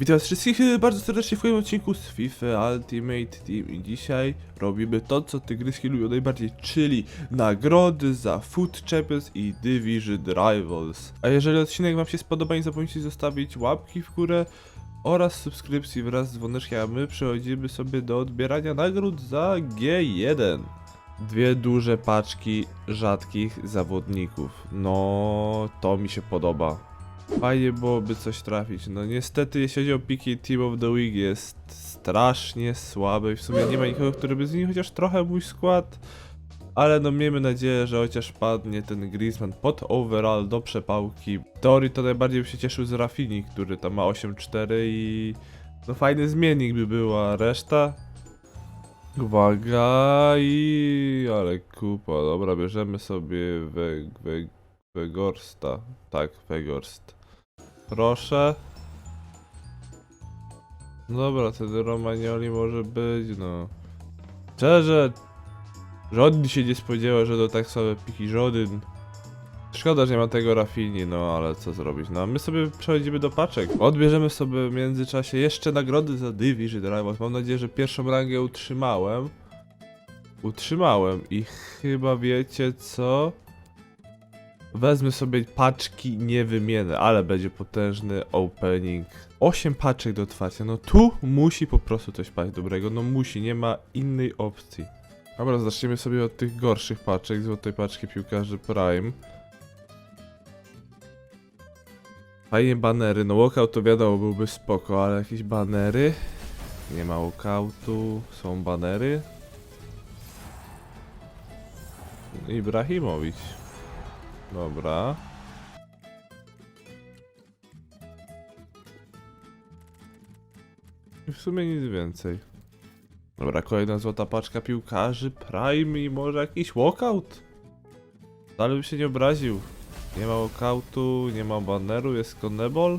Witam was wszystkich y, bardzo serdecznie w kolejnym odcinku z FIFA Ultimate Team i dzisiaj robimy to, co tygryski lubią najbardziej, czyli nagrody za Food Champions i Division Rivals. A jeżeli odcinek wam się spodoba, nie zapomnijcie zostawić łapki w górę oraz subskrypcji wraz z dzwoneczkiem, a my przechodzimy sobie do odbierania nagród za G1. Dwie duże paczki rzadkich zawodników. No, to mi się podoba. Fajnie byłoby coś trafić. No niestety, jeśli chodzi o piki Team of the Week, jest strasznie słaby. W sumie nie ma nikogo, który by zmienił chociaż trochę mój skład. Ale no miejmy nadzieję, że chociaż padnie ten Griezmann pod overall do przepałki. W teorii to najbardziej bym się cieszył z Rafini, który tam ma 8-4 i... No fajny zmiennik by był, a reszta... Uwaga i... ale kupa, dobra, bierzemy sobie we, we, Wegorsta. Tak, Wegorst. Proszę. No Dobra, ten Romagnoli może być, no. Szczerze, żaden się nie spodziewał, że do tak słabe piki, żaden. Szkoda, że nie ma tego Rafini, no ale co zrobić. No my sobie przechodzimy do paczek. Odbierzemy sobie w międzyczasie jeszcze nagrody za Division Rivals. Mam nadzieję, że pierwszą rangę utrzymałem. Utrzymałem i chyba wiecie co? Wezmę sobie paczki niewymienne, ale będzie potężny opening. 8 paczek do otwarcia, no tu musi po prostu coś paść dobrego, no musi, nie ma innej opcji. Dobra, zaczniemy sobie od tych gorszych paczek, złotej paczki piłkarzy Prime. Fajnie banery, no walkout to wiadomo byłby spoko, ale jakieś banery? Nie ma walkoutu, są banery. Ibrahimowicz. Dobra. I w sumie nic więcej. Dobra, kolejna złota paczka piłkarzy, Prime i może jakiś walkout? Ale bym się nie obraził. Nie ma walkoutu, nie ma baneru, jest Conebol.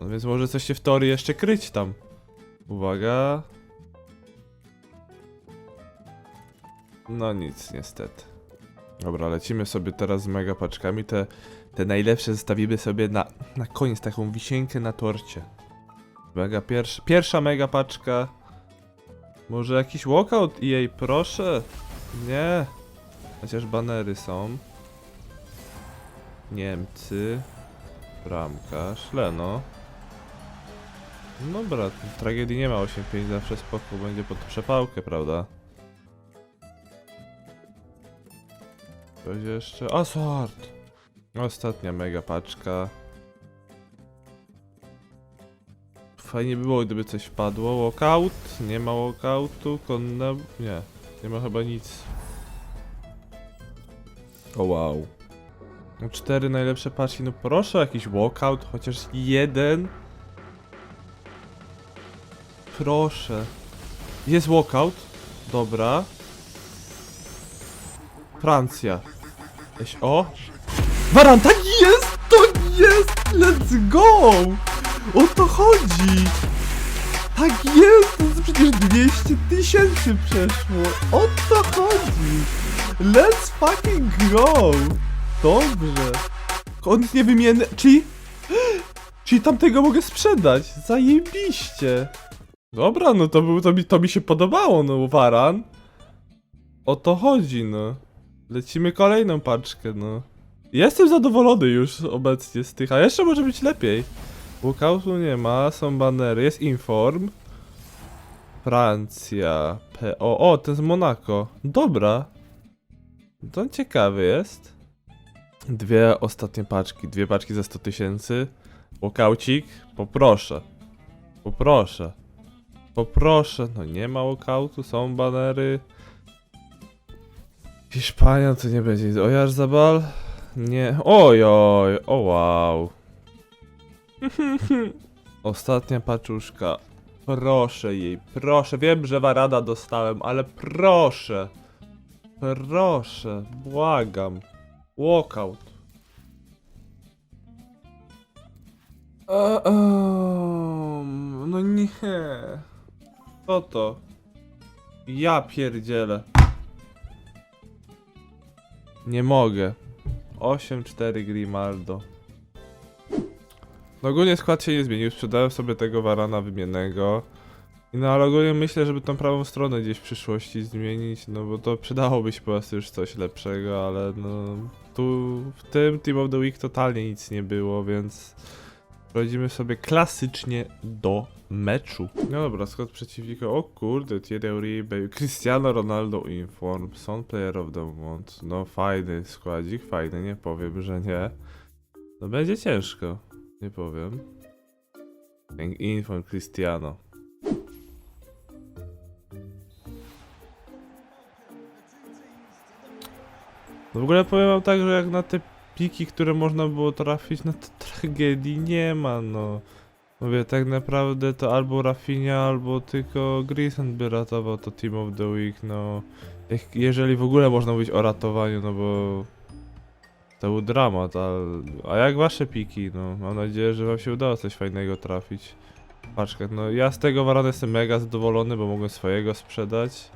No więc może coś się w teorii jeszcze kryć tam. Uwaga. No nic, niestety. Dobra, lecimy sobie teraz z mega paczkami. Te, te najlepsze zostawimy sobie na, na koniec, taką wisienkę na torcie. Mega pierwsza, pierwsza mega paczka. Może jakiś walkout jej, proszę? Nie. Chociaż banery są. Niemcy. Bramkarz. Leno. Dobra, tragedii nie ma 8-5, zawsze spoko, będzie pod przepałkę, prawda? Coś jeszcze. O, sort! Ostatnia mega paczka. Fajnie by było, gdyby coś wpadło. Walkout? Nie ma walkoutu. Konne... Nie. Nie ma chyba nic. O wow. No, cztery najlepsze paczki. No proszę, jakiś walkout. Chociaż jeden. Proszę. Jest walkout. Dobra. Francja. Weź, o! Waran, tak jest! To jest! Let's go! O to chodzi! Tak jest! To jest przecież 200 tysięcy przeszło! O to chodzi! Let's fucking go! Dobrze! On jest niewymienny, czyli... Czyli tamtego mogę sprzedać! Zajebiście! Dobra, no to, to, mi, to mi się podobało, no, Waran. O to chodzi, no. Lecimy kolejną paczkę, no. Jestem zadowolony już obecnie z tych, a jeszcze może być lepiej. Walkoutu nie ma, są banery, jest Inform. Francja. P o, o, to jest Monako. Dobra. To ciekawy jest. Dwie ostatnie paczki, dwie paczki za 100 tysięcy. Walkaucik, poproszę. Poproszę. Poproszę. No nie ma walkoutu, są banery. Hiszpania to nie będzie. Ojar Zabal? Nie. Oj, oj, o wow. Ostatnia paczuszka. Proszę jej, proszę. Wiem, że warada dostałem, ale proszę. Proszę, błagam. Walkout. No nie. Co to? Ja pierdzielę. Nie mogę. 8-4 Grimaldo. No ogólnie skład się nie zmienił, sprzedałem sobie tego Varana wymiennego. I no ale ogólnie myślę, żeby tą prawą stronę gdzieś w przyszłości zmienić, no bo to przydałoby się po prostu już coś lepszego, ale no tu w tym Team of the Week totalnie nic nie było, więc przechodzimy sobie klasycznie do meczu. No dobra, skład przeciwnika, o kurde, Thierry Uribe, Cristiano Ronaldo Inform, Son Player of the Month, no fajny składzik, fajny, nie powiem, że nie. No będzie ciężko, nie powiem. Inform Cristiano. No w ogóle powiem wam tak, że jak na te piki, które można było trafić, no to tragedii nie ma, no. Mówię, tak naprawdę to albo Rafinha, albo tylko Grison by ratował to Team of the Week, no. Jeżeli w ogóle można mówić o ratowaniu, no bo... To był dramat, a, a jak wasze piki, no. Mam nadzieję, że wam się udało coś fajnego trafić. Paczkach, no ja z tego Varana jestem mega zadowolony, bo mogłem swojego sprzedać.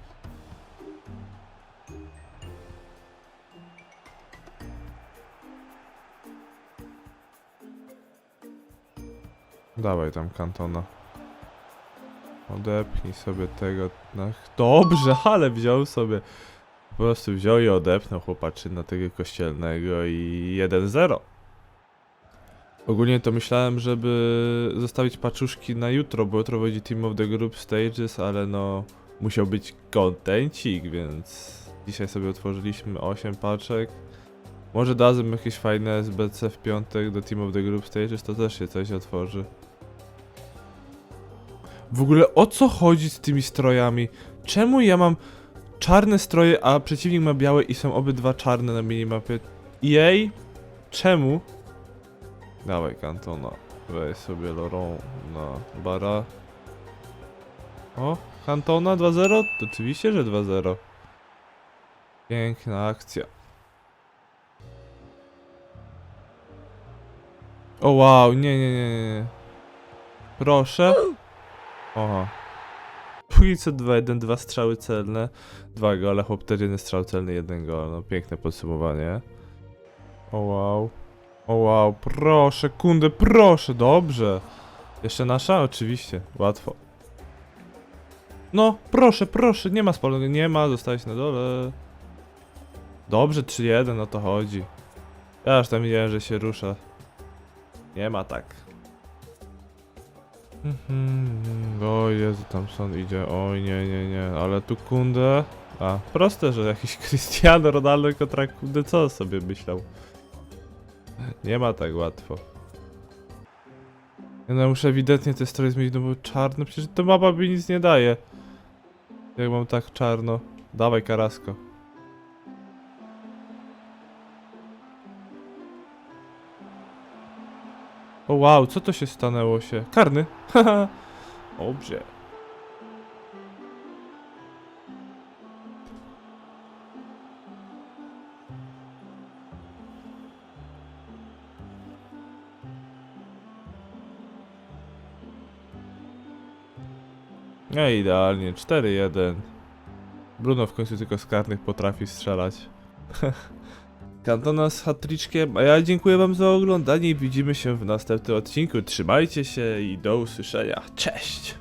Dawaj tam kantona. Odepchnij sobie tego. No, dobrze, ale wziął sobie. Po prostu wziął i odepnął chłopaczyna tego kościelnego i 1-0. Ogólnie to myślałem, żeby zostawić paczuszki na jutro, bo jutro będzie Team of the Group Stages, ale no musiał być kontencik, więc dzisiaj sobie otworzyliśmy 8 paczek. Może dadzą jakieś fajne SBC w piątek do Team of the Group Stages, to też się coś otworzy. W ogóle o co chodzi z tymi strojami? Czemu ja mam czarne stroje, a przeciwnik ma białe i są obydwa czarne na minimapie? Jej? Czemu? Dawaj Kantona. Weź sobie Laurent na bara. O, Kantona 2-0? To Oczywiście, że 2-0. Piękna akcja. O wow, nie, nie, nie, nie. Proszę. Co 2-1, dwa strzały celne, dwa gole, chłop też jeden strzał celny, jeden gol. No piękne podsumowanie. O wow. O wow, proszę, kundę, proszę, dobrze. Jeszcze nasza? Oczywiście, łatwo. No, proszę, proszę, nie ma spalonego, nie ma, zostałeś na dole. Dobrze, 3-1, o to chodzi. Ja aż tam widziałem, że się rusza. Nie ma tak. Mhm, O Jezu, tam son idzie. Oj, nie, nie, nie. Ale tu kundę. A, proste, że jakiś Cristiano Ronaldo kontra kundę, co sobie myślał? Nie ma tak łatwo. No, muszę ewidentnie te stroje zmienić, no bo czarno, przecież to mapa mi nic nie daje. Jak mam tak czarno. Dawaj, Karasko. O wow, co to się stanęło się? Karny? Haha. Dobrze. No idealnie, 4-1. Bruno w końcu tylko z karnych potrafi strzelać. Kantona z hatryczkiem, a ja dziękuję wam za oglądanie i widzimy się w następnym odcinku. Trzymajcie się i do usłyszenia. Cześć!